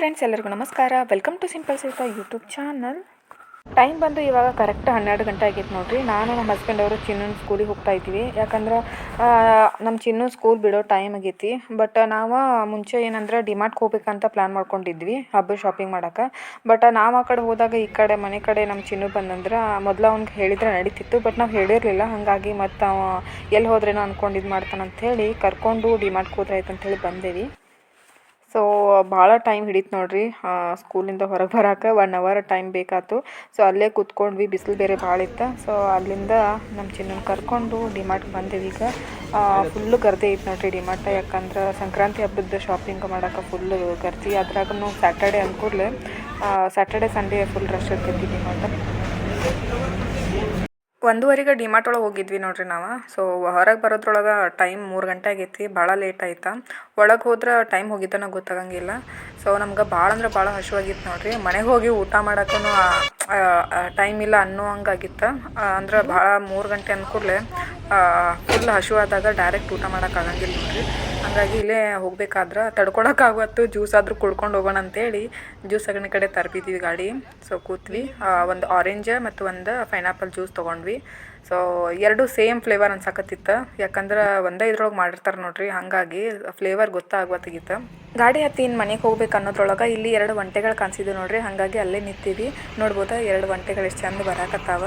Friends ಎಲ್ಲರಿಗೂ ನಮಸ್ಕಾರ. Welcome to simple Seeta YouTube channel time ಬಂದು ಇವಾಗ ಕರೆಕ್ಟ್ ಹನ್ನೆರಡು ಗಂಟೆ ಆಗೈತೆ ನೋಡಿರಿ. ನಾನು ನಮ್ಮ ಹಸ್ಬೆಂಡ್ ಅವರು ಚಿನ್ನನ ಸ್ಕೂಲಿಗೆ ಹೋಗ್ತಾ ಇದ್ದೀವಿ. ಯಾಕಂದ್ರೆ ನಮ್ಮ ಚಿನ್ನು ಸ್ಕೂಲ್ ಬಿಡೋ ಟೈಮ್ ಆಗೈತಿ. ಬಟ್ ನಾವು ಮುಂಚೆ ಏನಂದ್ರೆ ಡಿಮಾರ್ಟ್ಗೆ ಹೋಗ್ಬೇಕಂತ ಪ್ಲ್ಯಾನ್ ಮಾಡ್ಕೊಂಡಿದ್ವಿ, ಹಬ್ಬ ಶಾಪಿಂಗ್ ಮಾಡೋಕೆ. ಬಟ್ ನಾವು ಆ ಕಡೆ ಹೋದಾಗ ಈ ಕಡೆ, ಮನೆ ಕಡೆ ನಮ್ಮ ಚಿನ್ನು ಬಂದಂದ್ರೆ ಮೊದಲು ಅವ್ನಿಗೆ ಹೇಳಿದ್ರೆ ನಡೀತಿತ್ತು. ಬಟ್ ನಾವು ಹೇಳಿರಲಿಲ್ಲ. ಹಾಗಾಗಿ ಮತ್ತು ಅವ ಎಲ್ಲಿ ಹೋದ್ರೇನೋ ಅಂದ್ಕೊಂಡು ಇದು ಮಾಡ್ತಾನಂತ ಹೇಳಿ ಕರ್ಕೊಂಡು ಡಿಮಾರ್ಟ್ಗೆ ಆಯ್ತು ಅಂತೇಳಿ ಬಂದೇವಿ. ಸೊ ಭಾಳ ಟೈಮ್ ಹಿಡಿತು ನೋಡಿರಿ. ಸ್ಕೂಲಿಂದ ಹೊರಗೆ ಬರೋಕೆ ಒನ್ ಅವರ್ ಟೈಮ್ ಬೇಕಾಯ್ತು ಸೊ ಅಲ್ಲೇ ಕೂತ್ಕೊಂಡ್ವಿ, ಬಿಸಿಲು ಬೇರೆ ಭಾಳ ಇತ್ತು. ಸೊ ಅಲ್ಲಿಂದ ನಮ್ಮ ಚಿನ್ನನ ಕರ್ಕೊಂಡು ಡಿಮಾರ್ಟ್ಗೆ ಬಂದೇವಿ ಈಗ. ಫುಲ್ಲು ಗರ್ದಿ ಐತೆ ನೋಡಿರಿ ಡಿಮಾರ್ಟ ಯಾಕಂದ್ರೆ ಸಂಕ್ರಾಂತಿ ಹಬ್ಬದ ಶಾಪಿಂಗ್ ಮಾಡೋಕೆ ಫುಲ್ಲು ಗರ್ದಿ. ಅದ್ರಾಗೂ ಸ್ಯಾಟರ್ಡೆ ಅಂದ್ಕೂಡ್ಲೆ ಸ್ಯಾಟರ್ಡೆ ಸಂಡೇ ಫುಲ್ ರಶ್ ಇರ್ತೈತಿ ಡಿಮಾರ್ಟ್ ಒಂದೂವರೆಗೆ ಡಿಮಾರ್ಟ್ ಒಳಗೆ ಹೋಗಿದ್ವಿ ನೋಡ್ರಿ ನಾವು. ಸೊ ಹೊರಗೆ ಬರೋದ್ರೊಳಗೆ ಟೈಮ್ ಮೂರು ಗಂಟೆ ಆಗೈತಿ, ಭಾಳ ಲೇಟ್ ಆಯ್ತಾ. ಒಳಗೆ ಹೋದ್ರೆ ಟೈಮ್ ಹೋಗಿದ್ದನ ಗೊತ್ತಾಗಂಗಿಲ್ಲ. ಸೊ ನಮ್ಗೆ ಭಾಳ ಅಂದ್ರೆ ಭಾಳ ಹಸಿವಾಗಿತ್ತು ನೋಡ್ರಿ. ಮನೆಗೆ ಹೋಗಿ ಊಟ ಮಾಡೋಕ್ಕೂ ಟೈಮ್ ಇಲ್ಲ ಅನ್ನೋ ಹಂಗಾಗಿತ್ತು. ಅಂದ್ರೆ ಭಾಳ ಮೂರು ಗಂಟೆ ಅಂದ್ಕೂಡ್ಲೆ ಫುಲ್ ಹಸಿವಾದಾಗ ಡೈರೆಕ್ಟ್ ಊಟ ಮಾಡೋಕ್ಕಾಗಂಗಿಲ್ಲ ನೋಡ್ರಿ. ಹಂಗಾಗಿ ಇಲ್ಲೇ ಹೋಗ್ಬೇಕಾದ್ರೆ ತಡ್ಕೊಳಕ್ಕಾಗತ್ತು ಜ್ಯೂಸ್ ಆದರೂ ಕುಡ್ಕೊಂಡು ಹೋಗೋಣ ಅಂತೇಳಿ ಜ್ಯೂಸ್ ಸಗಣಿ ಕಡೆ ತರ್ಬಿದ್ದೀವಿ ಗಾಡಿ. ಸೊ ಕೂತ್ವಿ ಒಂದು ಆರೆಂಜ್ ಮತ್ತು ಒಂದು ಪೈನಾಪಲ್ ಜ್ಯೂಸ್ ತೊಗೊಂಡ್ವಿ. ಸೊ ಎರಡು ಸೇಮ್ ಫ್ಲೇವರ್ ಅನ್ಸಕತ್ತಿತ್ತು. ಯಾಕಂದ್ರೆ ಒಂದೇ ಇದ್ರೊಳಗೆ ಮಾಡಿರ್ತಾರೆ ನೋಡ್ರಿ, ಹಾಗಾಗಿ ಫ್ಲೇವರ್ ಗೊತ್ತಾಗ್ವತ್ತಿಗಿತ್ತು. ಗಾಡಿ ಹತ್ತಿ ಇನ್ನು ಮನೆಗೆ ಹೋಗ್ಬೇಕು ಅನ್ನೋದ್ರೊಳಗೆ ಇಲ್ಲಿ ಎರಡು ಒಂಟೆಗಳು ಕಾಣಿಸಿದ್ವು ನೋಡ್ರಿ, ಹಾಗಾಗಿ ಅಲ್ಲೇ ನಿಂತೀವಿ ನೋಡ್ಬೋದು, ಎರಡು ಒಂಟೆಗಳು ಎಷ್ಟು ಚಂದ ಬರಾಕತ್ತಾವ.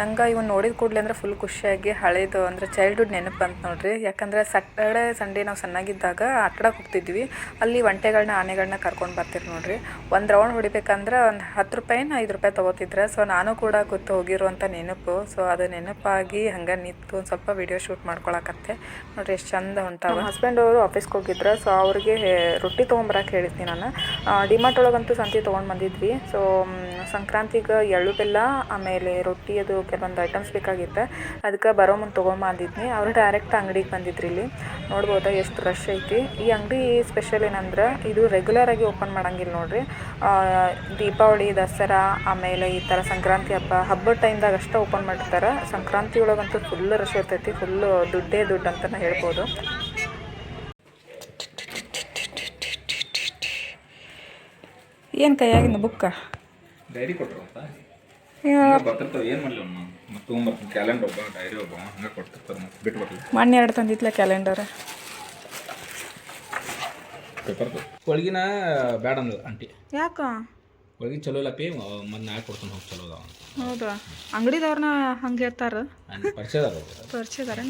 ನಂಗೆ ಇವನ್ ನೋಡಿದ ಕೂಡಲೇ ಅಂದ್ರೆ ಫುಲ್ ಖುಷಿಯಾಗಿ ಹಳೇದು ಅಂದ್ರೆ ಚೈಲ್ಡ್ಹುಡ್ ನೆನಪು ಬಂತು ನೋಡ್ರಿ. ಯಾಕಂದ್ರೆ ಸ್ಯಾಟರ್ಡೆ ಸಂಡೇ ನಾವು ಸಣ್ಣಾಗಿದ್ದಾಗ ಆಟಾಡಕ್ಕೆ ಹೋಗ್ತಿದ್ವಿ. ಅಲ್ಲಿ ಒಂಟೆಗಳನ್ನ ಆನೆಗಳನ್ನ ಕರ್ಕೊಂಡು ಬರ್ತೀರಿ ನೋಡ್ರಿ. ಒಂದು ರೌಂಡ್ ಹೊಡಿಬೇಕಂದ್ರೆ ಒಂದು ಹತ್ತು ರೂಪಾಯಿನ ಐದು ರೂಪಾಯಿ ತೊಗೋತಿದ್ರೆ. ಸೊ ನಾನು ಕೂಡ ಗೊತ್ತು ಹೋಗಿರುವಂಥ ನೆನಪು. ಸೊ ಅದು ನೆನಪಾಗಿ ಹಂಗೆ ನಿಂತು ಒಂದು ಸ್ವಲ್ಪ ವಿಡಿಯೋ ಶೂಟ್ ಮಾಡ್ಕೊಳಕತ್ತೆ. ನೋಡ್ರಿ ಎಷ್ಟು ಚಂದ ಹೊಂಟಾವ ಹಸ್ಬೆಂಡ್ ಅವರು ಆಫೀಸ್ಗೆ ಹೋಗಿದ್ರು ಸೊ ಅವ್ರಿಗೆ ರೊಟ್ಟಿ ತೊಗೊಂಬರಕ್ಕೆ ಹೇಳಿದ್ನಿ ನಾನು. ಡಿಮಾರ್ಟ್ ಒಳಗಂತೂ ಸಂತಿ ತೊಗೊಂಡು ಬಂದಿದ್ವಿ. ಸೊ ಸಂಕ್ರಾಂತಿಗೆ ಎಳ್ಳು ಬೆಲ್ಲ, ಆಮೇಲೆ ರೊಟ್ಟಿ, ಅದು ಕೆಲವೊಂದು ಐಟಮ್ಸ್ ಬೇಕಾಗಿತ್ತು. ಅದಕ್ಕೆ ಬರೋ ಮುಂದೆ ತೊಗೊಂಬಂದಿದ್ನಿ ಅವರು ಡೈರೆಕ್ಟ್ ಅಂಗಡಿಗೆ ಬಂದಿದ್ರು ಇಲ್ಲಿ. ನೋಡ್ಬೋದಾ ಎಷ್ಟು ರಶ್ ಐತಿ. ಈ ಅಂಗಡಿ ಸ್ಪೆಷಲ್ ಏನಂದ್ರೆ, ಇದು ರೆಗ್ಯುಲರ್ ಆಗಿ ಓಪನ್ ಮಾಡಂಗಿಲ್ಲ ನೋಡ್ರಿ. ದೀಪಾವಳಿ, ದಸರಾ, ಆಮೇಲೆ ಈ ಥರ ಸಂಕ್ರಾಂತಿ ಹಬ್ಬ, ಹಬ್ಬದ ಟೈಮ್ದಾಗ ಅಷ್ಟೇ ಓಪನ್ ಮಾಡಿರ್ತಾರೆ. ಸಂಕ್ರಾಂತಿ ಒಳಗಂತೂ ಫುಲ್ ರಶ್ ಇರ್ತೈತಿ ಫುಲ್ಲು ದುಡ್ಡೇ ದುಡ್ಡು ಅಂತಲೇ ಹೇಳ್ಬೋದು. ಏನು ಕೈಯಾಗಿನ ಬುಕ್ಕ ಡೈರಿ ಕೊಟ್ಟರು ಅಂತ. ಮೊನ್ನೆ ಎರಡು ತಂದಿತ್ಲ ಕ್ಯಾಲೆಂಡರ್ ಬ್ಯಾಡ ಅಂದ ಆಂಟಿ. ಯಾಕ? ಒಳಗಿನ ಚಲೋ ಇಲ್ಲ ಪೇ ಮತ್ತೆ ನಾ ಕೊಡ್ತಾನೆ ಹೋಗಿ ಚಲೋ ಅದಾವ ಹೌದಾ? ಅಂಗಡಿದವ್ರನ್ನ ಹಂಗೆ ಹೇಳ್ತಾರ? ಪರಿಚಯದಾರ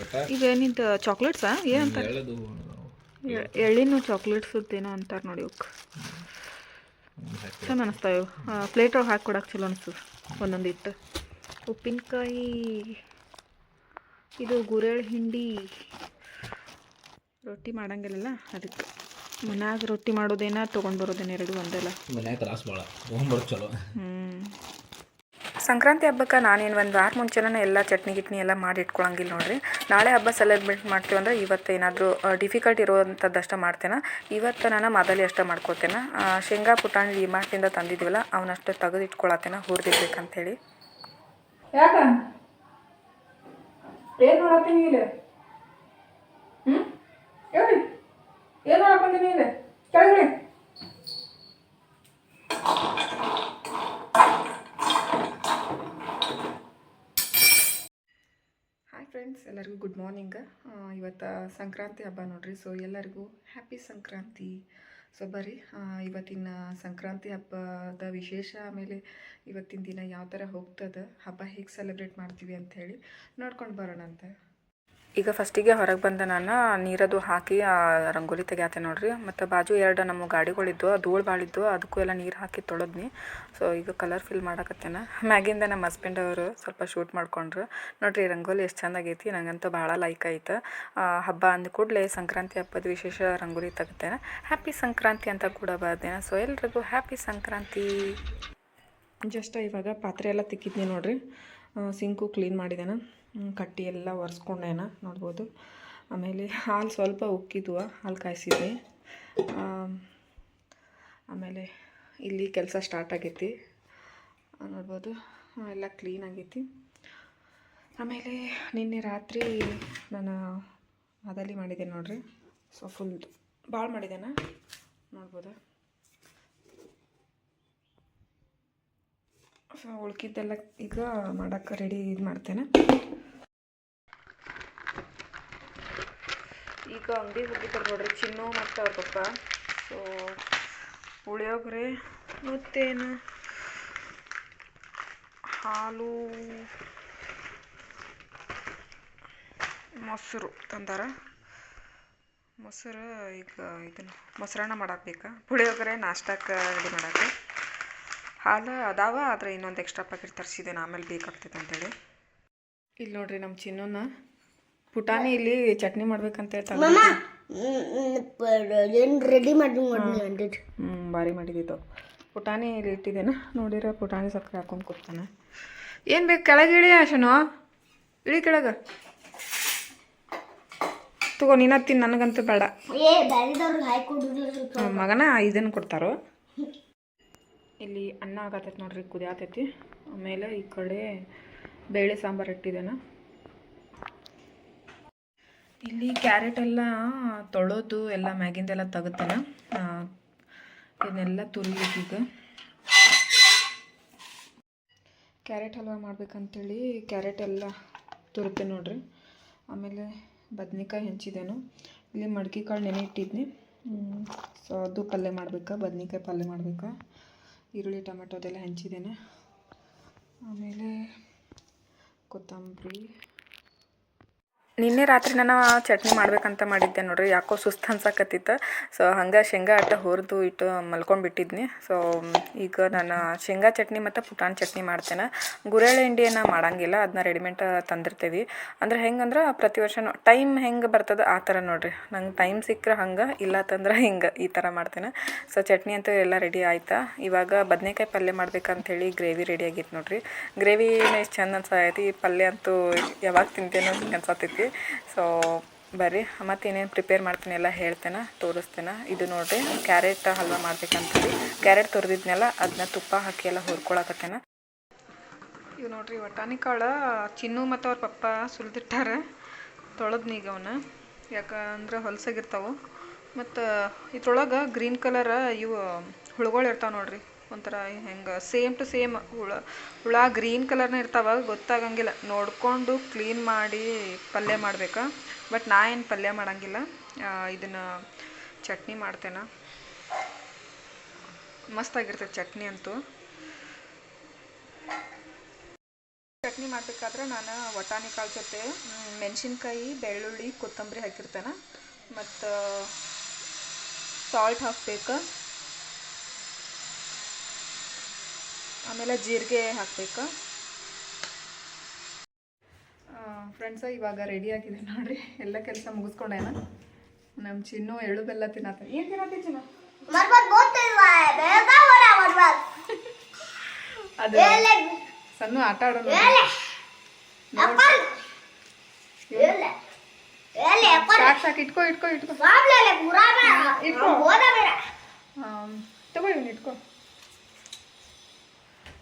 ಒಟ್ಟ ಈಗ ಏನಿಂತ ಚಾಕ್ಲೇಟ್ಸಾ ಏನಂತ ಎಳ್ಳಿನ ಚಾಕ್ಲೇಟ್ಸ್ ಏನೋ ಅಂತಾರೆ ನೋಡಿ ಅವಕ್ಕೆ ಚಂದ ಅನಿಸ್ತಾವೆ ಪ್ಲೇಟ್ ಒಳಗೆ ಹಾಕಿ ಕೊಡಕ್ಕೆ ಚಲೋ ಅನಿಸ್ತದೆ ಒಂದೊಂದು ಇಟ್ಟು ಉಪ್ಪಿನಕಾಯಿ ಇದು ಗುರೆಳ್ ಹಿಂಡಿ. ರೊಟ್ಟಿ ಮಾಡಂಗಿಲ್ಲಲ್ಲ ಅದಕ್ಕೆ. ಮನ್ಯಾಗ ರೊಟ್ಟಿ ಮಾಡೋದೇನ ತೊಗೊಂಡು ಬರೋದೇನ ಎರಡು ಒಂದೆಲ್ಲ ಮನ್ಯಾಗ ತ್ರಾಸ ಭಾಳ ಚಲೋ. ಸಂಕ್ರಾಂತಿ ಹಬ್ಬಕ್ಕೆ ನಾನೇನು ಒಂದು ವಾರ ಮುಂಚೆನೇ ಎಲ್ಲ ಚಟ್ನಿ ಗಿಟ್ನಿ ಎಲ್ಲ ಮಾಡಿ ಇಟ್ಕೊಳಂಗಿಲ್ಲ ನೋಡಿರಿ. ನಾಳೆ ಹಬ್ಬ ಸೆಲೆಬ್ರೇಟ್ ಮಾಡ್ತೀವಿ ಅಂದರೆ ಇವತ್ತು ಏನಾದರೂ ಡಿಫಿಕಲ್ಟ್ ಇರೋವಂಥದ್ದಷ್ಟೇ ಮಾಡ್ತೇನೆ. ಇವತ್ತು ನಾನು ಮೊದಲೇ ಅಷ್ಟೇ ಮಾಡ್ಕೋತೇನೆ. ಶೇಂಗಾ ಪುಟಾಣಿ ಡಿಮಾರ್ಟಿಂದ ತಂದಿದ್ದೀವಲ್ಲ ಅವನಷ್ಟು ತೆಗೆದು ಇಟ್ಕೊಳತ್ತೇನೆ, ಹುರಿದಿರ್ಬೇಕಂತೇಳಿ. ಏನು ನೋಡತ್ತೀನಿ ಇಲ್ಲಿ? ಹ್ಞೂ ಹೇಳಿ ಏನು ಮಾಡಕ್ಕೆ ಇಲ್ಲಿ ಕೆಳಗಡೆ ಹಾಯ್ ಫ್ರೆಂಡ್ಸ್, ಎಲ್ಲರಿಗೂ ಗುಡ್ ಮಾರ್ನಿಂಗ್. ಇವತ್ತು ಸಂಕ್ರಾಂತಿ ಹಬ್ಬ ನೋಡ್ರಿ. ಸೊ ಎಲ್ಲರಿಗೂ ಹ್ಯಾಪಿ ಸಂಕ್ರಾಂತಿ. ಸೊ ಬರ್ರಿ. ಇವತ್ತಿನ ಸಂಕ್ರಾಂತಿ ಹಬ್ಬದ ವಿಶೇಷ ಆಮೇಲೆ ಇವತ್ತಿನ ದಿನ ಯಾವ ಥರ ಹೋಗ್ತದೆ, ಹಬ್ಬ ಹೇಗೆ ಸೆಲೆಬ್ರೇಟ್ ಮಾಡ್ತೀವಿ ಅಂತ ಹೇಳಿ ನೋಡ್ಕೊಂಡು ಬರೋಣ ಅಂತ ಈಗ ಫಸ್ಟಿಗೆ ಹೊರಗೆ ಬಂದ ನಾನು ನೀರದು ಹಾಕಿ ಆ, ರಂಗೋಲಿ ತೆಗ್ಯಾತೆ ನೋಡ್ರಿ. ಮತ್ತು ಬಾಜು ಎರಡು ನಮ್ಮ ಗಾಡಿಗಳಿದ್ದು ಧೂಳು ಭಾಳಿದ್ದು ಅದಕ್ಕೂ ಎಲ್ಲ ನೀರು ಹಾಕಿ ತೊಳೆದ್ನಿ. ಸೊ ಈಗ ಕಲರ್ ಫಿಲ್ ಮಾಡಕತ್ತೇನೆ. ಮ್ಯಾಗಿಂದ ನಮ್ಮ ಹಸ್ಬೆಂಡ್ ಅವರು ಸ್ವಲ್ಪ ಶೂಟ್ ಮಾಡ್ಕೊಂಡ್ರು. ನೋಡ್ರಿ ರಂಗೋಲಿ ಎಷ್ಟು ಚಂದ ಆಗೈತಿ ನಂಗಂತೂ ಭಾಳ ಲೈಕ್ ಆಯ್ತು ಹಬ್ಬ ಅಂದ ಕೂಡಲೇ ಸಂಕ್ರಾಂತಿ ಹಬ್ಬದ ವಿಶೇಷ ರಂಗೋಲಿ ತೆಗಿತೇನೆ. ಹ್ಯಾಪಿ ಸಂಕ್ರಾಂತಿ ಅಂತ ಕೂಡ ಬರ್ದೇನೆ. ಸೊ ಎಲ್ರಿಗೂ ಹ್ಯಾಪಿ ಸಂಕ್ರಾಂತಿ. ಜಸ್ಟ್ ಇವಾಗ ಪಾತ್ರೆ ಎಲ್ಲ ತಿಕ್ಕಿದ್ನಿ ನೋಡ್ರಿ. ಸಿಂಕು ಕ್ಲೀನ್ ಮಾಡಿದ್ದೇನೆ ಕಟ್ಟಿ ಎಲ್ಲ ಒರೆಸ್ಕೊಂಡೇನ, ನೋಡ್ಬೋದು. ಆಮೇಲೆ ಹಾಲು ಸ್ವಲ್ಪ ಉಕ್ಕಿದ್ವು, ಹಾಲು ಕಾಯಿಸಿದೆ ಆಮೇಲೆ ಇಲ್ಲಿ ಕೆಲಸ ಸ್ಟಾರ್ಟ್ ಆಗೈತಿ. ನೋಡ್ಬೋದು. ಎಲ್ಲ ಕ್ಲೀನ್ ಆಗೈತಿ. ಆಮೇಲೆ ನಿನ್ನೆ ರಾತ್ರಿ ನಾನು ಅದಲ್ಲಿ ಮಾಡಿದ್ದೆ ನೋಡ್ರಿ. ಸೊ ಫುಲ್ ಭಾಳ ಮಾಡಿದ್ದೇನೆ ನೋಡ್ಬೋದು? ಸೊ ಉಳ್ಕಿದ್ದೆಲ್ಲ ಈಗ ಮಾಡೋಕ್ಕೆ ರೆಡಿ ಇದು ಮಾಡ್ತೇನೆ. ಈಗ ಅಂಗಡಿ ಹೋಗಿದ್ದಾರೆ ನೋಡ್ರಿ, ಚಿನ್ನು ಮತ್ತು ಅವ್ರ ಪಪ್ಪ. ಸೊ ಪುಳಿಯೋಗರೆ ಮತ್ತೇನು? ಹಾಲು, ಮೊಸರು ತಂದಾರ. ಮೊಸರು ಈಗ ಇದನ್ನು, ಮೊಸರನ್ನ ಮಾಡಾಕ್ಬೇಕಾ? ಪುಳಿಯೋಗರೆ ನಾಷ್ಟಕ್ಕೆ ರೆಡಿ ಮಾಡಕ್ಕೆ ಹಾಲು ಅದಾವ ಆದರೆ ಇನ್ನೊಂದು ಎಕ್ಸ್ಟ್ರಾ ಪ್ಯಾಕೆಟ್ ತರಿಸಿದ್ದೇನೆ ಆಮೇಲೆ ಬೇಕಾಗ್ತೈತೆ ಅಂತೇಳಿ. ಇಲ್ಲಿ ನೋಡ್ರಿ ನಮ್ಮ ಚಿನ್ನೂನ. ಪುಟಾಣಿ ಇಲ್ಲಿ ಚಟ್ನಿ ಮಾಡ್ಬೇಕಂತ ಹೇಳ್ತಾರೆ ಏನು ರೆಡಿ ಮಾಡಿ ಹ್ಞೂ ಭಾರಿ ಮಾಡಿದ್ದು ಪುಟಾಣಿ ಇಲ್ಲಿ ಇಟ್ಟಿದ್ದೇನೆ ನೋಡಿರ ಪುಟಾಣಿ ಸಕ್ಕರೆ ಹಾಕೊಂಡು ಕೊಡ್ತಾನೆ. ಏನು ಬೇಕು ಕೆಳಗೆ ಇಳಿ ಆಶನು? ಇಳಿ ಕೆಳಗೆ. ತಗೋ ನೀನ ತಿನ್ ನನಗಂತೂ ಬೇಡ. ಮಗನ ಇದನ್ನು ಕೊಡ್ತಾರೋ? ಇಲ್ಲಿ ಅನ್ನ ಆಗತೈತೆ ನೋಡ್ರಿ, ಕುದಿಯಾತೈತಿ. ಆಮೇಲೆ ಈ ಕಡೆ ಬೇಳೆ ಸಾಂಬಾರು ಇಟ್ಟಿದ್ದೇನೆ. ಇಲ್ಲಿ ಕ್ಯಾರೆಟ್ ಎಲ್ಲ ತೊಳೆದು ಎಲ್ಲ ಮ್ಯಾಗಿಂದೆಲ್ಲ ತೆಗಿತೇನೆ ಇದನ್ನೆಲ್ಲ ತುರಿಬೇಕೀಗ ಕ್ಯಾರೆಟ್ ಹಲ್ವಾ ಮಾಡ್ಬೇಕಂತೇಳಿ ಕ್ಯಾರೆಟ್ ಎಲ್ಲ ತುರುತ್ತೆ ನೋಡ್ರಿ. ಆಮೇಲೆ ಬದ್ನಿಕಾಯಿ ಹೆಂಚಿದ್ದೇನು. ಇಲ್ಲಿ ಮಡ್ಕೆ ಕಾಳು ನೆನೆ ಇಟ್ಟಿದ್ನಿ. ಸೊ ಅದು ಪಲ್ಯ ಮಾಡ್ಬೇಕು? ಬದ್ನಿಕಾಯಿ ಪಲ್ಯ ಮಾಡ್ಬೇಕಾ? ಈರುಳ್ಳಿ ಟೊಮೆಟೊ ಅದೆಲ್ಲ ಹೆಂಚಿದ್ದೇನೆ. ಆಮೇಲೆ ಕೊತ್ತಂಬರಿ ನಿನ್ನೆ ರಾತ್ರಿ ನಾನು ಚಟ್ನಿ ಮಾಡ್ಬೇಕಂತ ಮಾಡಿದ್ದೆ ನೋಡ್ರಿ, ಯಾಕೋ ಸುಸ್ತು ಅನ್ಸಕತ್ತಿತ್ತು. ಸೊ ಹಂಗೆ ಶೇಂಗಾ ಅಟ್ಟ ಹುರಿದು ಇಟ್ಟು ಮಲ್ಕೊಂಡು ಬಿಟ್ಟಿದ್ನಿ ಸೊ ಈಗ ನಾನು ಶೇಂಗಾ ಚಟ್ನಿ ಮತ್ತು ಪುಟಾಣಿ ಚಟ್ನಿ ಮಾಡ್ತೇನೆ. ಗುರೆಳೆ ಹಿಂಡಿಯನ್ನು ಮಾಡಂಗಿಲ್ಲ ಅದನ್ನ ರೆಡಿಮೇಡ್ ತಂದಿರ್ತೀವಿ. ಅಂದ್ರೆ ಹೆಂಗಂದ್ರೆ ಪ್ರತಿ ವರ್ಷ ಟೈಮ್ ಹೆಂಗೆ ಬರ್ತದೆ ಆ ಥರ ನೋಡ್ರಿ. ನಂಗೆ ಟೈಮ್ ಸಿಕ್ಕರೆ ಹಂಗೆ, ಇಲ್ಲ ತಂದ್ರೆ ಹಿಂಗೆ, ಈ ಥರ ಮಾಡ್ತೇನೆ. ಸೊ ಚಟ್ನಿ ಅಂತೂ ಎಲ್ಲ ರೆಡಿ ಆಯ್ತಾ. ಇವಾಗ ಬದನೆಕಾಯಿ ಪಲ್ಯ ಮಾಡ್ಬೇಕಂತೇಳಿ ಗ್ರೇವಿ ರೆಡಿ ಆಗಿತ್ತು ನೋಡ್ರಿ. ಗ್ರೇವಿನ ಎಷ್ಟು ಚಂದ ಅನ್ಸೈತಿ ಪಲ್ಯ ಅಂತೂ ಯಾವಾಗ ತಿಂತೇನೋ ಹಿಂಗೆ ಅನ್ಸತ್ತೈತಿ ಸೊ ಬರ್ರಿ, ಮತ್ತೇನೇನು ಪ್ರಿಪೇರ್ ಮಾಡ್ತೀನಿ ಎಲ್ಲ ಹೇಳ್ತೇನೆ, ತೋರಿಸ್ತೇನೆ. ಇದು ನೋಡಿರಿ ಕ್ಯಾರೆಟ್ ಹಲ್ವಾ ಮಾಡ್ಬೇಕಂತೇಳಿ. ಕ್ಯಾರೆಟ್ ತುರಿದಿದ್ನೆಲ್ಲ ಅದನ್ನ ತುಪ್ಪ ಹಾಕಿ ಎಲ್ಲ ಹುರ್ಕೊಳಕತ್ತೇನೆ. ಇವು ನೋಡ್ರಿ, ವಟಾಣಿ ಕಾಳು, ಚಿನ್ನು ಮತ್ತು ಅವ್ರ ಪಪ್ಪ ತೊಳೆದ್ನಿ ಈಗ ಅವನ್ನ ಯಾಕಂದ್ರೆ ಹೊಲಸಾಗಿರ್ತಾವೆ ಮತ್ತು ಇದ್ರೊಳಗೆ ಗ್ರೀನ್ ಕಲರ್ ಇವು ಹುಳುಗಳು ಇರ್ತಾವೆ ನೋಡ್ರಿ. ಒಂಥರ ಹೆಂಗೆ ಸೇಮ್ ಟು ಸೇಮ್ ಹುಳ ಹುಳ ಗ್ರೀನ್ ಕಲರ್ನ ಇರ್ತಾವ ಗೊತ್ತಾಗಂಗಿಲ್ಲ. ನೋಡಿಕೊಂಡು ಕ್ಲೀನ್ ಮಾಡಿ ಪಲ್ಯ ಮಾಡ್ಬೇಕು? ಬಟ್ ನಾ ಏನು ಪಲ್ಯ ಮಾಡಂಗಿಲ್ಲ. ಇದನ್ನು ಚಟ್ನಿ ಮಾಡ್ತೇನೆ. ಮಸ್ತಾಗಿರ್ತದೆ ಚಟ್ನಿ ಅಂತೂ. ಚಟ್ನಿ ಮಾಡಬೇಕಾದ್ರೆ ನಾನು ವಟಾಣಿ ಕಾಳು ಜೊತೆ ಮೆಣಸಿನ್ಕಾಯಿ, ಬೆಳ್ಳುಳ್ಳಿ, ಕೊತ್ತಂಬರಿ ಹಾಕಿರ್ತೇನೆ. ಮತ್ತು ಸಾಲ್ಟ್ ಹಾಕ್ಬೇಕು. ಆಮೇಲೆ ಜೀರಿಗೆ ಹಾಕಬೇಕು. ಫ್ರೆಂಡ್ಸ ಇವಾಗ ರೆಡಿ ಆಗಿದೆ ನೋಡ್ರಿ. ಎಲ್ಲ ಕೆಲಸ ಮುಗಿಸ್ಕೊಂಡೇನ ನಮ್ಮ ಚಿನ್ನು ಎಳ್ಳು ಬೆಲ್ಲ ತಿನ್ನತ್ತ. ಏನು ತಿನ್ನತ್ತೆ ಚಿನ್ನು? ಅದು ಸಣ್ಣ ಆಟ ಆಡೋಣ. ಅಪ್ಪಲ್. ಸಾಕು ಸಾಕು ಇಟ್ಕೋ ಇಟ್ಕೋ ಇಟ್ಕೋ. ಇಟ್ಕೋ. ತಗೋ ಇವ್ನ ಇಟ್ಕೋ.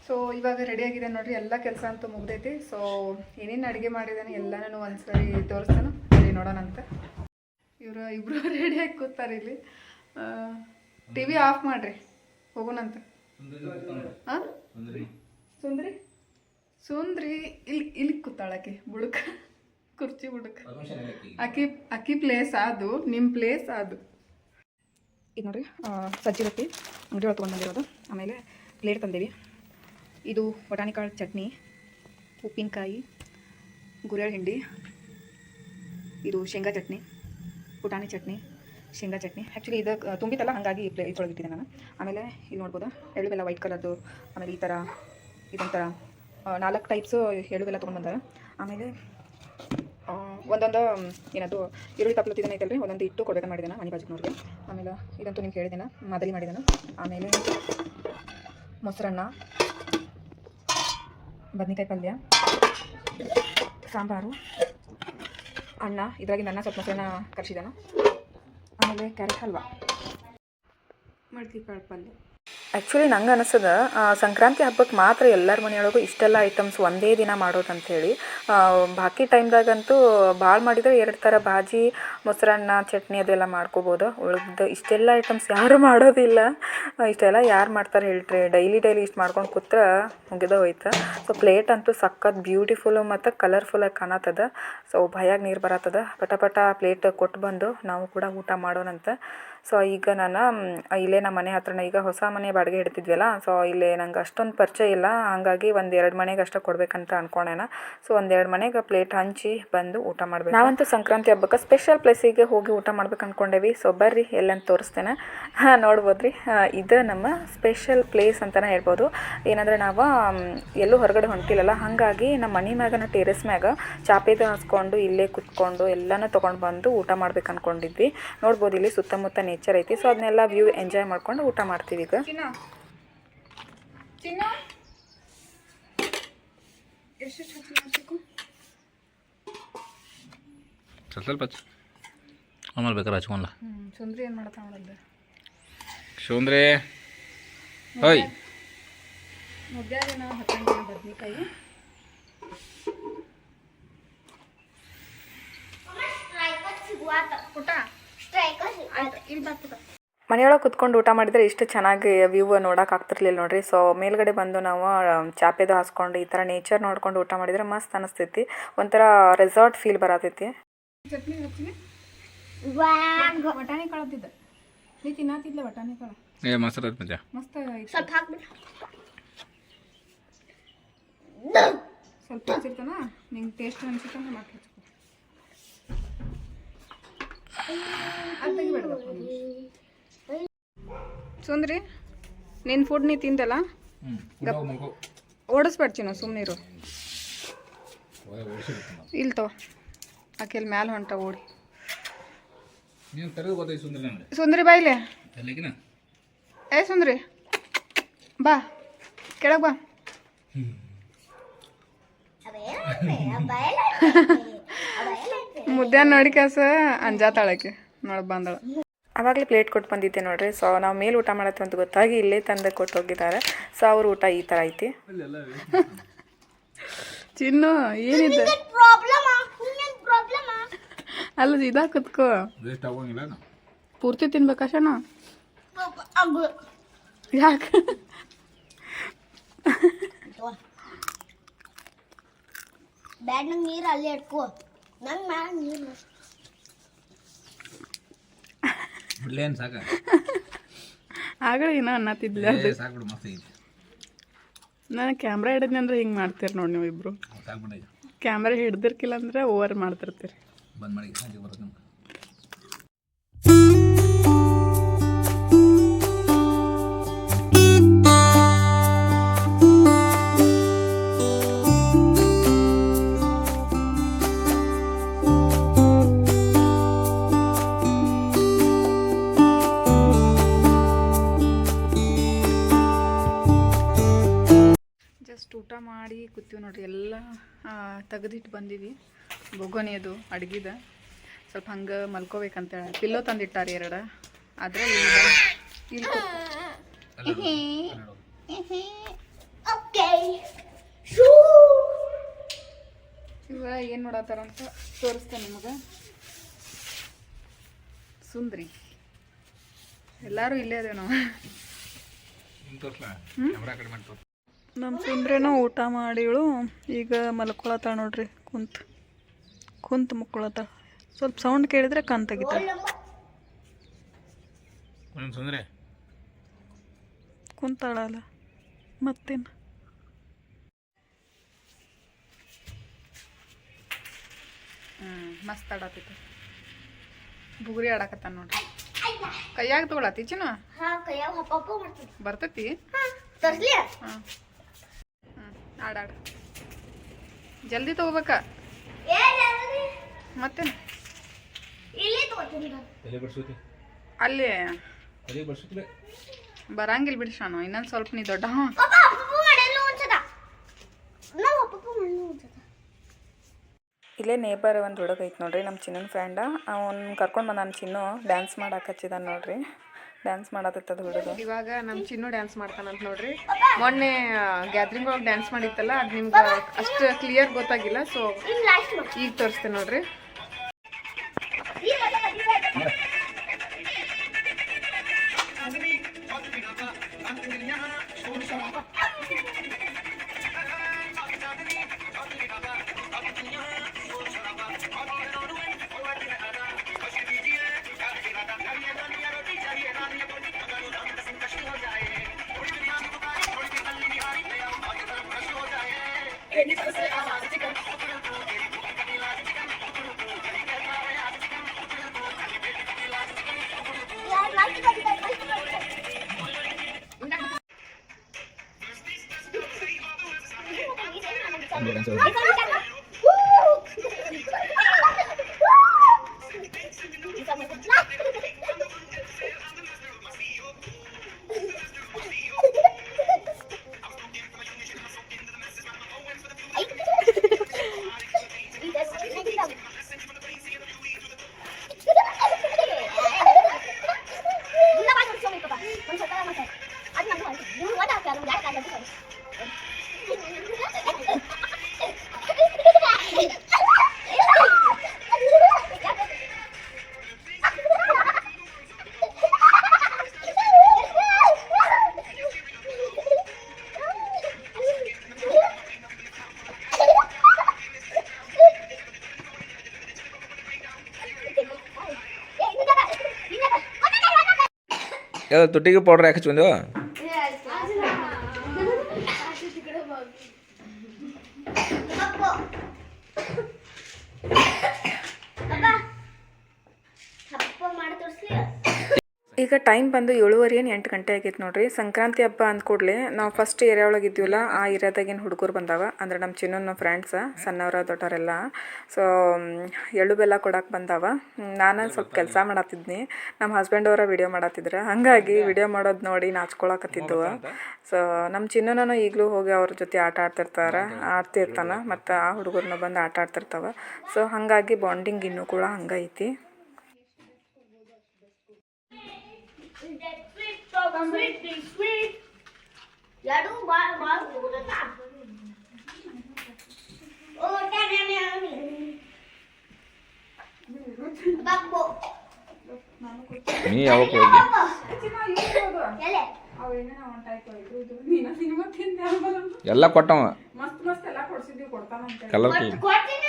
ಸೊ ಇವಾಗ ರೆಡಿ ಆಗಿದೆ ನೋಡ್ರಿ, ಎಲ್ಲ ಕೆಲಸ ಅಂತೂ ಮುಗ್ದೈತಿ. ಸೊ ಏನೇನು ಅಡುಗೆ ಮಾಡಿದಾನೆ ಎಲ್ಲನೂ ಒಂದ್ಸರಿ ತೋರಿಸ್ತಾನು. ಸರಿ ನೋಡೋಣಂತೆ ಇವರು ಇಬ್ಬರು ರೆಡಿಯಾಗಿ ಕೂತಾರೆ ಇಲ್ಲಿ. ಟಿ ವಿ ಆಫ್ ಮಾಡ್ರಿ. ಹೋಗೋಣಂತ ಹಾಂ ಸುಂದ್ರಿ? ಸುಂದ್ರಿ ಇಲ್ಲಿ ಇಲ್ಲಿ ಕೂತಾಳಕ್ಕೆ ಬುಡಕ. ಕುರ್ಚಿ ಬುಡಕ. ಅಕ್ಕಿ ಅಕ್ಕಿ ಪ್ಲೇಸ್ ಅದು ನಿಮ್ಮ ಪ್ಲೇಸ್ ಅದು. ಈಗ ನೋಡ್ರಿ ಸಜ್ಜಿ ರೊಟ್ಟಿ. ಅಂಗಡಿ ಒಳಗೆ ಬಂದಿರೋದು. ಆಮೇಲೆ ಪ್ಲೇಟ್ ತಂದೇವಿ. ಇದು ಬಟಾಣಿ ಕಾಳು ಚಟ್ನಿ, ಉಪ್ಪಿನಕಾಯಿ ಗುರೆಳ್ ಹಿಂಡಿ, ಇದು ಶೇಂಗಾ ಚಟ್ನಿ ಪುಟಾಣಿ ಚಟ್ನಿ, ಶೇಂಗಾ ಚಟ್ನಿ. ಆ್ಯಕ್ಚುಲಿ ಇದು ತುಂಬಿತಲ್ಲ ಹಾಗಾಗಿ ಪ್ಲೇ ಇದೊಳಗೆ ಇಟ್ಟಿದ್ದೆ ನಾನು. ಆಮೇಲೆ ಇಲ್ಲಿ ನೋಡ್ಬೋದು, ಎಳ್ಳು ಬೆಲ್ಲ ವೈಟ್ ಕಲರ್ದು ಆಮೇಲೆ ಈ ಥರ ಇದೊಂಥರ ನಾಲ್ಕು ಟೈಪ್ಸು ಎಳ್ಳು ಬೆಲ್ಲ ತೊಗೊಂಡು ಆಮೇಲೆ ಒಂದೊಂದು ಏನದು, ಈರುಳ್ಳಿ ತಪ್ಪಲು ಇದನ್ನ ಐತಲ್ರಿ? ಒಂದೊಂದು ಇಟ್ಟು ಕೊಡಬೇಕು ಮಾಡಿದ್ದಾನೆ ಮನೆ ಬಾಜುನವ್ರಿಗೆ ಆಮೇಲೆ ಇದಂತೂ ನಿಮ್ಗೆ ಹೇಳಿದ್ದೇನೆ ಮಾದಲಿ ಮಾಡಿದ್ದೇನೆ ಆಮೇಲೆ ಮೊಸರನ್ನ ಬದ್ನಿಕಾಯಿ ಪಲ್ಯ, ಸಾಂಬಾರು, ಅನ್ನ. ಇದ್ರಾಗಿಂದ ನನ್ನ ಸ್ವಲ್ಪ ಮೊಸರನ್ನ ಕಲಿಸಿದ್ದಾನೆ ಆಮೇಲೆ ಕ್ಯಾರೆಟ್ ಹಲ್ವಾ. ಮಡ್ಕೆ ಕಾಳು ಪಲ್ಯ. ಆ್ಯಕ್ಚುಲಿ ನಂಗೆ ಅನಿಸ್ತದ ಸಂಕ್ರಾಂತಿ ಹಬ್ಬಕ್ಕೆ ಮಾತ್ರ ಎಲ್ಲರ ಮನೆಯೊಳಗೂ ಇಷ್ಟೆಲ್ಲ ಐಟಮ್ಸ್ ಒಂದೇ ದಿನ ಮಾಡೋದು ಅಂಥೇಳಿ ಬಾಕಿ ಟೈಮ್ದಾಗಂತೂ ಭಾಳ ಮಾಡಿದರೆ ಎರಡು ಥರ ಭಾಜಿ ಮೊಸರನ್ನ, ಚಟ್ನಿ ಅದೆಲ್ಲ ಮಾಡ್ಕೋಬೋದು. ಉಳಿದ ಇಷ್ಟೆಲ್ಲ ಐಟಮ್ಸ್ ಯಾರು ಮಾಡೋದಿಲ್ಲ. ಇಷ್ಟೆಲ್ಲ ಯಾರು ಮಾಡ್ತಾರೆ ಹೇಳ್ರಿ. ಡೈಲಿ ಡೈಲಿ ಇಷ್ಟು ಮಾಡ್ಕೊಂಡು ಕೂತ್ರೆ ಮುಗಿದ ಹೋಯ್ತು. ಸೊ ಪ್ಲೇಟ್ ಅಂತೂ ಸಖತ್ ಬ್ಯೂಟಿಫುಲ್ಲು ಮತ್ತು ಕಲರ್ಫುಲ್ಲಾಗಿ ಕಾಣತ್ತದ. ಸೊ ಭಯಾಗಿ ನೀರು ಬರತ್ತದ. ಪಟ ಪಟ ಪ್ಲೇಟ್ ಕೊಟ್ಟು ಬಂದು ನಾವು ಕೂಡ ಊಟ ಮಾಡೋಣಂತ. ಸೊ ಈಗ ನಾನು ಇಲ್ಲೇ ನಮ್ಮ ಮನೆ ಹತ್ರನೇ ಈಗ ಹೊಸ ಮನೆ ಬಾಡಿಗೆ ಹಿಡ್ತಿದ್ವಲ್ಲ ಸೊ ಇಲ್ಲೇ ನಂಗೆ ಅಷ್ಟೊಂದು ಪರಿಚಯ ಇಲ್ಲ ಹಾಗಾಗಿ ಒಂದು ಎರಡು ಮನೆಗೆ ಅಷ್ಟೇ ಕೊಡಬೇಕಂತ ಅನ್ಕೊಂಡೇನ ಸೊ ಒಂದೆರಡು ಮನೆಗೆ ಪ್ಲೇಟ್ ಹಂಚಿ ಬಂದು ಊಟ ಮಾಡಬೇಕು. ನಾವಂತೂ ಸಂಕ್ರಾಂತಿ ಹಬ್ಬಕ್ಕೆ ಸ್ಪೆಷಲ್ ಪ್ಲೇಸಿಗೆ ಹೋಗಿ ಊಟ ಮಾಡ್ಬೇಕು ಅಂದ್ಕೊಂಡೇವಿ ಸೊ ಬರ್ರಿ ಎಲ್ಲಂತ ತೋರಿಸ್ತೇನೆ. ಹಾಂ ನೋಡ್ಬೋದ್ರಿ. ಆ, ಇದು ನಮ್ಮ ಸ್ಪೆಷಲ್ ಪ್ಲೇಸ್ ಅಂತಲೇ ಹೇಳ್ಬೋದು. ಏನಂದರೆ ನಾವು ಎಲ್ಲೂ ಹೊರಗಡೆ ಹೊಂಟಿಲ್ಲಲ್ಲ ಹಾಗಾಗಿ ನಮ್ಮ ಮನೆ ಮ್ಯಾಗನ ಟೆರೆಸ್ ಮ್ಯಾಗ ಚಾಪೇದ ಹಾಸ್ಕೊಂಡು ಇಲ್ಲೇ ಕುತ್ಕೊಂಡು ಎಲ್ಲನೂ ತೊಗೊಂಡು ಬಂದು ಊಟ ಮಾಡ್ಬೇಕು ಅಂದ್ಕೊಂಡಿದ್ವಿ ನೋಡ್ಬೋದು ಇಲ್ಲಿ ಸುತ್ತಮುತ್ತ ನೇಚರ್ ಐತಿ ಸೊ ಅದನ್ನೆಲ್ಲ ವ್ಯೂ ಎಂಜಾಯ್ ಮಾಡ್ಕೊಂಡು ಊಟ ಮಾಡ್ತೀವಿ ಈಗ. ಸ್ವಲ್ಪ. ಆಮೇಲೆ ಬೇಕಾರೆ ಹಚ್ಕೊಂಡ್ಲ. ಸುಂದ್ರಿ ಏನು ಮಾಡ್ತಾ ಹೋಯ್. ನಾವು ಬದ್ನಿಕಾಯಿ. Striker ಮನೆಯೊಳಗೆ ಕುತ್ಕೊಂಡು ಊಟ ಮಾಡಿದರೆ ಇಷ್ಟು ಚೆನ್ನಾಗಿ ವ್ಯೂ ನೋಡೋಕೆ ಆಗ್ತಿರ್ಲಿಲ್ಲ ನೋಡ್ರಿ. ಸೊ ಮೇಲ್ಗಡೆ ಬಂದು ನಾವು ಚಾಪೆದು ಹಾಸ್ಕೊಂಡು ಈ ಥರ ನೇಚರ್ ನೋಡ್ಕೊಂಡು ಊಟ ಮಾಡಿದರೆ ಮಸ್ತ್ ಅನಿಸ್ತೈತಿ. ಒಂಥರ ರೆಸಾರ್ಟ್ ಫೀಲ್ ಬರತೈತಿ. ನೀ ತಿನ್ನತ್ತಿದ್ಲ ವಟಾಣಿ ಕಾಳ? ಏ ಮಜ. ಮಸ್ತ್ ಐತಿ. ಸ್ವಲ್ಪ ಹಾಕ್ಬಿಡು. ಸ್ವಲ್ಪ ಹಚ್ಚಿರ್ತಾನ? ನಿಂಗೆ ಟೇಸ್ಟ್ ಅನ್ಸುತ್ತೆ ಅಂದ್ರೆ ಸುಂದ್ರಿ ನಿನ್ನ ಫುಡ್ ನೀ ತಿಂದಲ್ಲ? ಹ್ಞೂ ನಾವು ಸುಮ್ಮನಿರು ಇಲ್ಲಿ ತಗೋ. ಆಕೆಲ್ ಮ್ಯಾಲೆ ಹೊಂಟ ಓಡಿ. ಸುಂದರ ಬಾಯ್ಲೆ ಏ ಸುಂದ್ರಿ ಬಾ. ಕೆಳಗೆ ಬಾ? ಮುದ್ದೆ ನೋಡಿ ಕಾಸ ಅಂಜಾತಾಳಕ್ಕೆ. ನೋಡಿ ಬಂದಳ. ಅವಾಗಲೇ ಪ್ಲೇಟ್ ಕೊಟ್ಟು ಬಂದಿದ್ದೆ ನೋಡ್ರಿ. ಸೊ ನಾವು ಮೇಲೆ ಊಟ ಮಾಡತ್ತೆ ಅಂತ ಗೊತ್ತಾಗಿ ಇಲ್ಲೇ ತಂದೆ ಕೊಟ್ಟು ಹೋಗಿದ್ದಾರೆ. ಸೊ ಅವ್ರ ಊಟ ಈ ಥರ ಐತಿ. ಚಿನ್ನು ಏನಿದೆ? ಅಲ್ಲ ಇದಾ ಕುತ್ಕೋ. ಪೂರ್ತಿ ಅಗು. ಯಾಕೆ? ಬ್ಯಾಡ್ ನಂಗೆ ನೀರು ಅಲ್ಲೇ ಇಟ್ಕೋ. ನಂಗೆ ಮ್ಯಾಲ ನೀರು ಬಿಡ್ಲೇನು ಸಾಕ? ಆಗಲೇ ಏನೋ ಅನ್ನತ್ತಿದ್ಲ ಅದು. ಸಾಕು ಬಿಡು ಮಸ್ತ್ ಐತಿ ನಾನು ಕ್ಯಾಮ್ರಾ ಹಿಡಿದ್ನಿ ಅಂದ್ರೆ ಹಿಂಗೆ ಮಾಡ್ತೀರಿ ನೋಡಿ ನೀವು ಇಬ್ರು ಸಾಕು ಬಿಡ ಕ್ಯಾಮ್ರಾ ಹಿಡ್ದಿರ್ಕಿಲ್ಲ ಅಂದ್ರೆ ಓವರ್ ಮಾಡ್ತಿರ್ತೀರಿ. ಬಂದ್ ಮಾಡಿ ಸಂಜೆ ಬರೋದು ತೆಗೆದಿಟ್ಟು ಬಂದೀವಿ ಬೊಗೋನಿ ಅದು ಅಡುಗೆದ. ಸ್ವಲ್ಪ ಹಂಗೆ ಮಲ್ಕೋಬೇಕಂತೇಳಿ ಪಿಲ್ಲೋ ತಂದಿಟ್ಟಾರೆ ಎರಡು. ಆದರೆ ಇವ ಏನು ನೋಡತ್ತಾರ ಅಂತ ತೋರಿಸ್ತೇನೆ ನಿಮಗೆ. ಸುಂದ್ರಿ. ಎಲ್ಲರೂ ಇಲ್ಲೇ ಅದೇ ನಾವು. ನಮ್ಮ ಸುಂದ್ರೇನು ಊಟ ಮಾಡಿಳು. ಈಗ ಮಲ್ಕೊಳತ್ತಾಳ ನೋಡ್ರಿ ಕುಂತು. ಕುಂತು ಮುಕ್ಕೊಳತ್ತಾಳ. ಸ್ವಲ್ಪ ಸೌಂಡ್ ಕೇಳಿದ್ರೆ ಕಣ್ ತೆಗಿತಾಳ. ಸುಂದ್ರೆ? ಕುಂತಾಳಲ್ಲ ಮತ್ತೇನು? ಮಸ್ತ್ ಆಡತ್ತೈತಿ. ಬುಗುರಿ ಆಡಕತ್ತಾನ ನೋಡ್ರಿ. ಕೈಯಾಗ ತಗೊಳತಿ ಚಿನ್ನ? ಬರ್ತೈತಿ? ಹಾ ತರ್ಸ್ಲಿ ಹಾಂ. ಹ್ಞೂ ಆಡಾಡ ಜಲ್ದಿ ತಗೋಬೇಕ? ಮತ್ತೆ ಅಲ್ಲೇ. ಬರಂಗಿಲ್ಲ ಬಿಡಿ ಶಾನು ಇನ್ನೊಂದು ಸ್ವಲ್ಪ ನೀ ದೊಡ್ಡ ಹಾಂ. ಇಲ್ಲೇ ನೇಬರ್ ಒಂದು ಹುಡುಗ ಐತೆ ನೋಡ್ರಿ ನಮ್ಮ ಚಿನ್ನನ ಫ್ರೆಂಡ. ಅವ್ನು ಕರ್ಕೊಂಡು ಬಂದ ನಮ್ಮ ಚಿನ್ನು ಡ್ಯಾನ್ಸ್ ಮಾಡಕ್ಕೆ ಹಚ್ಚಿದಾನ ನೋಡ್ರಿ. ಡ್ಯಾನ್ಸ್ ಮಾಡತ್ತದ ಹುಡುಗ. ಇವಾಗ ನಮ್ಮ ಚಿನ್ನು ಡ್ಯಾನ್ಸ್ ಮಾಡ್ತಾನಂತ ನೋಡ್ರಿ. ಮೊನ್ನೆ ಗ್ಯಾದ್ರಿಂಗ್ ಒಳಗೆ ಡ್ಯಾನ್ಸ್ ಮಾಡಿತ್ತಲ್ಲ ಅದು ನಿಮ್ಗೆ ಅಷ್ಟು ಕ್ಲಿಯರ್ ಗೊತ್ತಾಗಿಲ್ಲ ಸೊ ಈಗ ತೋರಿಸ್ತೇನೆ ನೋಡ್ರಿ. ಯಾವ ತುಟ್ಟಿಗೆ ಪೌಡ್ರ್ ಯಾಕೆ ಹಚ್ಕೊಂದೇವ ಈಗ ಟೈಮ್ ಬಂದು ಏಳುವರೆ ಏನು ಎಂಟು ಗಂಟೆ ಆಗೈತೆ ನೋಡ್ರಿ. ಸಂಕ್ರಾಂತಿ ಹಬ್ಬ ಅಂದ ಕೂಡಲೇ ನಾವು ಫಸ್ಟ್ ಏರಿಯಾ ಒಳಗೆ ಇದ್ದೀವಲ್ಲ ಆ ಏರಿಯಾದಾಗಿನ ಹುಡುಗರು ಬಂದಾವ. ಅಂದ್ರೆ ನಮ್ಮ ಚಿನ್ನನ ಫ್ರೆಂಡ್ಸ ಸಣ್ಣವರ ದೊಡ್ಡವರೆಲ್ಲ. ಸೊ ಎಳ್ಳು ಬೆಲ್ಲ ಕೊಡಕ್ಕೆ ಬಂದಾವ. ನಾನು ಸ್ವಲ್ಪ ಕೆಲಸ ಮಾಡತ್ತಿದ್ನಿ ನಮ್ಮ ಹಸ್ಬೆಂಡ್ ಅವರ ವಿಡಿಯೋ ಮಾಡತ್ತಿದ್ರು ಹಾಗಾಗಿ ವಿಡಿಯೋ ಮಾಡೋದು ನೋಡಿ ನಾಚ್ಕೊಳಕತ್ತಿದ್ದು ಸೊ ನಮ್ಮ ಚಿನ್ನನೂ ಈಗಲೂ ಹೋಗಿ ಅವ್ರ ಜೊತೆ ಆಟ ಆಡ್ತಿರ್ತಾರೆ. ಆಡ್ತಿರ್ತಾನೆ. ಮತ್ತು ಆ ಹುಡುಗರನ್ನ ಬಂದು ಆಟ ಆಡ್ತಿರ್ತಾವೆ. ಸೊ ಹಾಗಾಗಿ ಬಾಂಡಿಂಗ್ ಇನ್ನೂ ಕೂಡ ಹಂಗೈತಿ. ಸ್ವೀಟ್ ಸ್ವೀಟ್ ಎರಡು ಭಾಳ ಭಾಳ ಕೂದಲ್ಲ ಓ ಟ್ಯಾನೆ ಬಾಬು ನೀ ಯಾವಾಗ ಹೋಗಿ ಎಲೆ ಎಲ್ಲ ಕೊಟ್ಟವ ಮಸ್ತ್ ಮಸ್ತ್ ಎಲ್ಲ ಕೊಡ್ತಾನಂತೆ ಕಲರ್ ಕೊಟ್ಟಿಲ್ಲ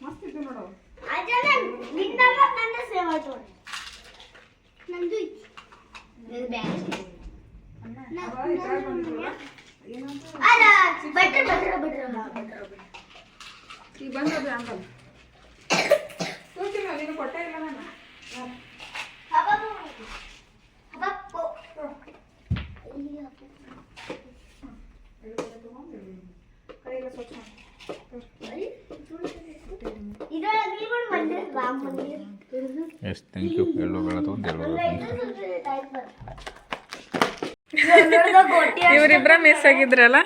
ಕೊಟ್ಟಿಲ್ಲ ಅಣ್ಣ ಅದನ್ನ ನಿನ್ನ ನನ್ನ ಸೇವ್ ಆಯ್ತು ನೋಡಿ. ನಂದು ಐತಿ. ಇದು ಬ್ಯಾಗ್. ಅಲ್ಲ ಬಟ್ರ್ ಬಟ್ರ್ ಬಟ್ರ್ ಬಟ್ರ್ ಈಗ ಬಂದದು ಅಂಕಲ್ ತೋರ್ಸಿಲ್ಲ ನೀನು ಕೊಟ್ಟೇ ಇಲ್ಲ ನಾನು ಹಬಬು. ಹಬಪ್ಪು. ಇಲ್ಲಿ ಹಬ್ಬ. ಕೈಯೆಲ್ಲ ಸ್ವಚ್ಛ ಮಾಡಿ ಇದ್ರೊಳಗೆ ನೀವು ಮಂದಿರ ರಾಮ ಮಂದಿರ ಎಸ್ ಥ್ಯಾಂಕ್ ಯು ಎಲ್ಲೋ ತೊಗೊಂಡು ಇವರಿಬ್ಬರ ಮಿಸ್ ಆಗಿದ್ರಲ್ಲ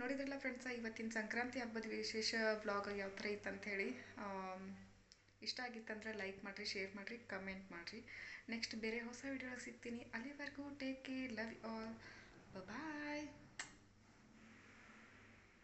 ನೋಡಿದ್ರಲ್ಲ ಫ್ರೆಂಡ್ಸ ಇವತ್ತಿನ ಸಂಕ್ರಾಂತಿ ಹಬ್ಬದ ವಿಶೇಷ ಬ್ಲಾಗ್ ಯಾವ ಥರ ಇತ್ತಂತ ಹೇಳಿ. ಇಷ್ಟ ಆಗಿತ್ತಂದ್ರೆ ಲೈಕ್ ಮಾಡಿರಿ ಶೇರ್ ಮಾಡಿರಿ ಕಮೆಂಟ್ ಮಾಡಿರಿ. ನೆಕ್ಸ್ಟ್ ಬೇರೆ ಹೊಸ ವಿಡಿಯೋ ಸಿಗ್ತೀನಿ. ಅಲ್ಲಿವರೆಗೂ take care love all bye